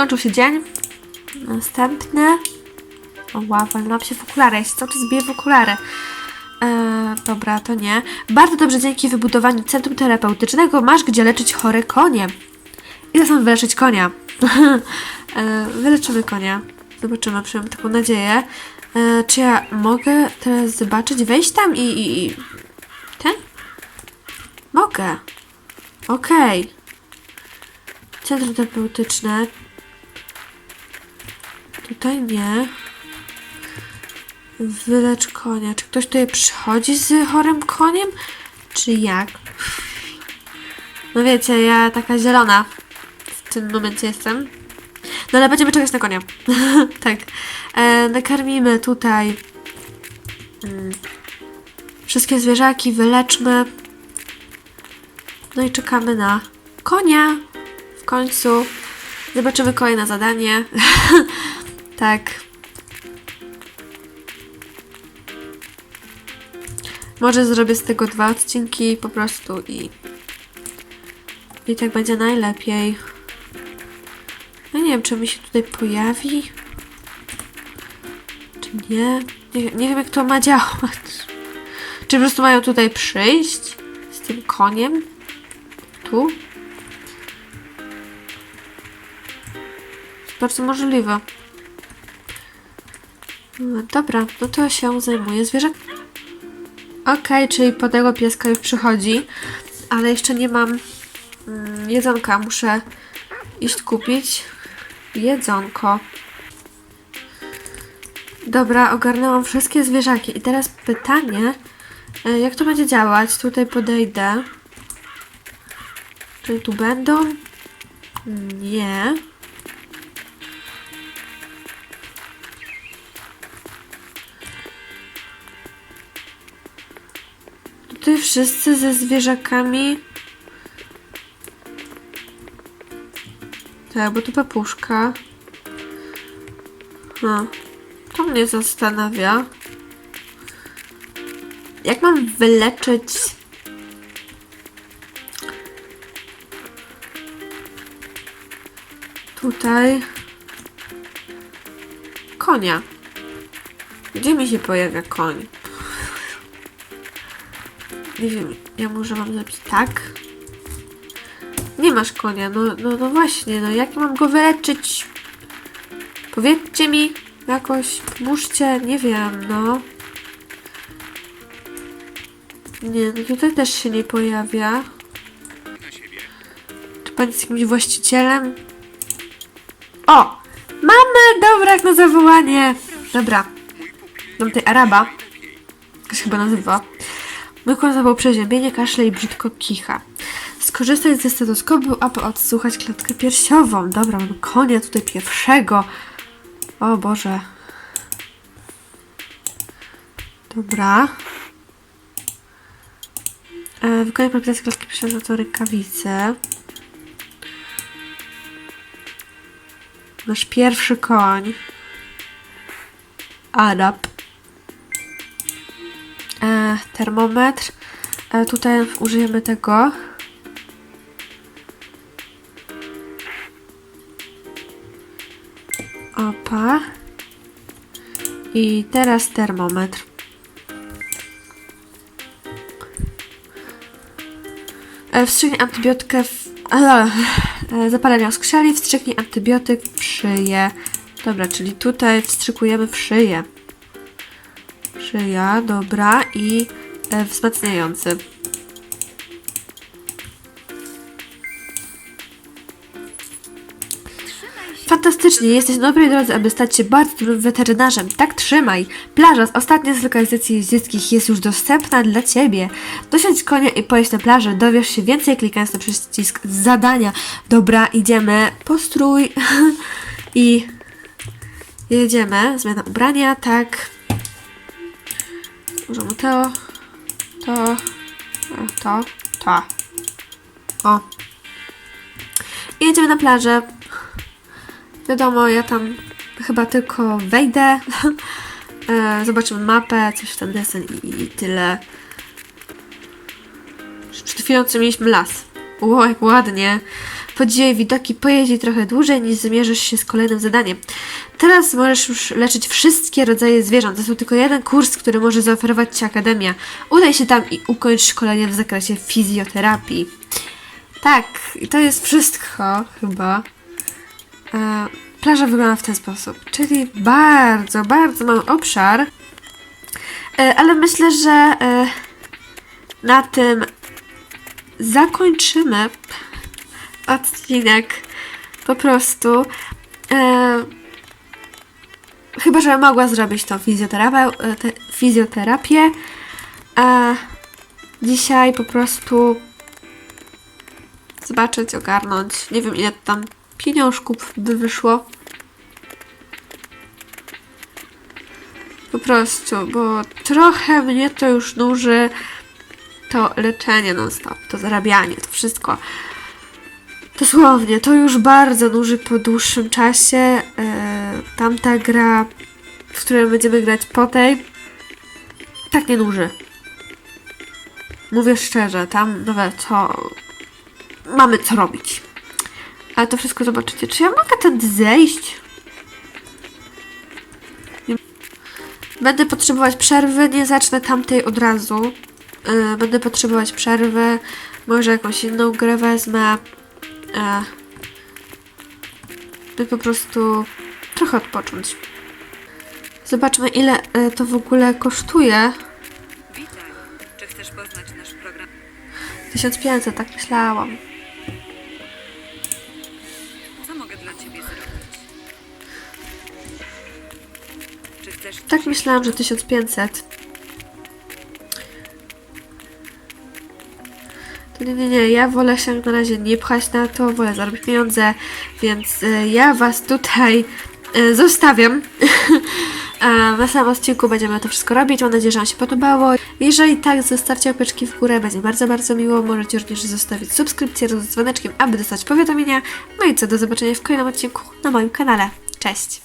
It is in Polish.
skończył się dzień. Następny. O, wow, walnęłam się w okulary. Ja się cały czas biję w okulary. E, dobra, to nie. Bardzo dobrze dzięki wybudowaniu centrum terapeutycznego masz gdzie leczyć chore konie. Idę sam wyleczyć konia. e, wyleczymy konia. Zobaczymy, przynajmniej taką nadzieję. E, czy ja mogę teraz zobaczyć, wejść tam i... i, i... Ten? Mogę. Okej. Centrum terapeutyczne. Tutaj nie. Wylecz konia. Czy ktoś tutaj przychodzi z chorym koniem? Czy jak? No wiecie, ja taka zielona w tym momencie jestem. No ale będziemy czekać na konia. tak. E, nakarmimy tutaj mm, wszystkie zwierzaki, wyleczmy. No i czekamy na konia. W końcu zobaczymy kolejne zadanie. tak. Może zrobię z tego dwa odcinki po prostu i i tak będzie najlepiej. Ja nie wiem, czy mi się tutaj pojawi. Czy nie? Nie, nie wiem, jak to ma działać. Czy po prostu mają tutaj przyjść z tym koniem? Tu? Bardzo możliwe. Dobra, no to się zajmuję zwierzę. Okej, czyli po tego pieska już przychodzi, ale jeszcze nie mam mm, jedzonka. Muszę iść kupić jedzonko. Dobra, ogarnęłam wszystkie zwierzaki. I teraz pytanie, e, jak to będzie działać? Tutaj podejdę. Czyli tu będą? Nie. Wszyscy ze zwierzakami. Tak, bo tu papuszka. No, to mnie zastanawia. Jak mam wyleczyć... Tutaj... Konia. Gdzie mi się pojawia koń? Nie wiem, ja może mam zrobić tak? Nie masz konia, no, no, no właśnie, no jak mam go wyleczyć? Powiedzcie mi jakoś, pomóżcie, nie wiem, no. Nie, no tutaj też się nie pojawia. Czy pan jest jakimś właścicielem? O! Mamy! Dobra, jak na zawołanie! Dobra. Mam tutaj Araba. Jak się chyba nazywa. Zawał przeziębienie, kaszle i brzydko kicha. Skorzystać ze stetoskopu, aby odsłuchać klatkę piersiową. Dobra, mam konia tutaj pierwszego. O Boże. Dobra. E, wykonaj palpitację klatki piersiowej to rękawice. Nasz pierwszy koń. Arab. E, termometr. E, tutaj użyjemy tego. Opa. I teraz termometr. E, Wstrzyknij antybiotykę w... e, e, Zapalenia skrzeli, wstrzyknij antybiotyk w szyję. Dobra, czyli tutaj wstrzykujemy w szyję. Szyja, dobra. I e, wzmacniający. Fantastycznie, jesteś na dobrej drodze, aby stać się bardzo dobrym weterynarzem. Tak trzymaj. Plaża z ostatniej z lokalizacji jeździeckich jest już dostępna dla Ciebie. Dosiądź konia i pojedź na plażę. Dowiesz się więcej klikając na przycisk zadania. Dobra, idziemy. Postrój. I jedziemy. Zmiana ubrania, tak. Możemy to, to, to, to. O. I jedziemy na plażę. Wiadomo, ja tam chyba tylko wejdę. E, Zobaczymy mapę, coś w ten desen i, i tyle. Przed chwilą co mieliśmy las. Ło, jak ładnie. Podziwiaj widoki, pojeździ trochę dłużej, niż zmierzysz się z kolejnym zadaniem. Teraz możesz już leczyć wszystkie rodzaje zwierząt. To jest tylko jeden kurs, który może zaoferować Ci Akademia. Udaj się tam i ukończ szkolenie w zakresie fizjoterapii. Tak, i to jest wszystko chyba. E, plaża wygląda w ten sposób, czyli bardzo, bardzo mały obszar. E, ale myślę, że e, na tym zakończymy odcinek. Po prostu. Chyba, że mogła zrobić tą fizjoterapię. Te, fizjoterapię. A dzisiaj po prostu zobaczyć, ogarnąć. Nie wiem, ile tam pieniążków by wyszło. Po prostu, bo trochę mnie to już nuży to leczenie non-stop, to zarabianie, to wszystko. Dosłownie, to już bardzo nuży po dłuższym czasie. E, tamta gra, w której będziemy grać po tej, tak nie nuży. Mówię szczerze, tam nawet co mamy co robić. Ale to wszystko zobaczycie. Czy ja mogę tędy zejść? Będę potrzebować przerwy, nie zacznę tamtej od razu. Yy, będę potrzebować przerwy. Może jakąś inną grę wezmę. Yy, by po prostu trochę odpocząć. Zobaczmy, ile yy, to w ogóle kosztuje. Witaj. Czy chcesz poznać nasz program? 1500, tak myślałam. Co mogę dla ciebie zrobić? Tak myślałam, że 1500. To nie, nie, nie, ja wolę się na razie nie pchać na to, wolę zarobić pieniądze, więc e, ja Was tutaj e, zostawiam. A na samym odcinku będziemy to wszystko robić. Mam nadzieję, że Wam się podobało. Jeżeli tak, zostawcie łapeczki w górę, będzie bardzo, bardzo miło. Możecie również zostawić subskrypcję z dzwoneczkiem, aby dostać powiadomienia. No i co, do zobaczenia w kolejnym odcinku na moim kanale. Cześć!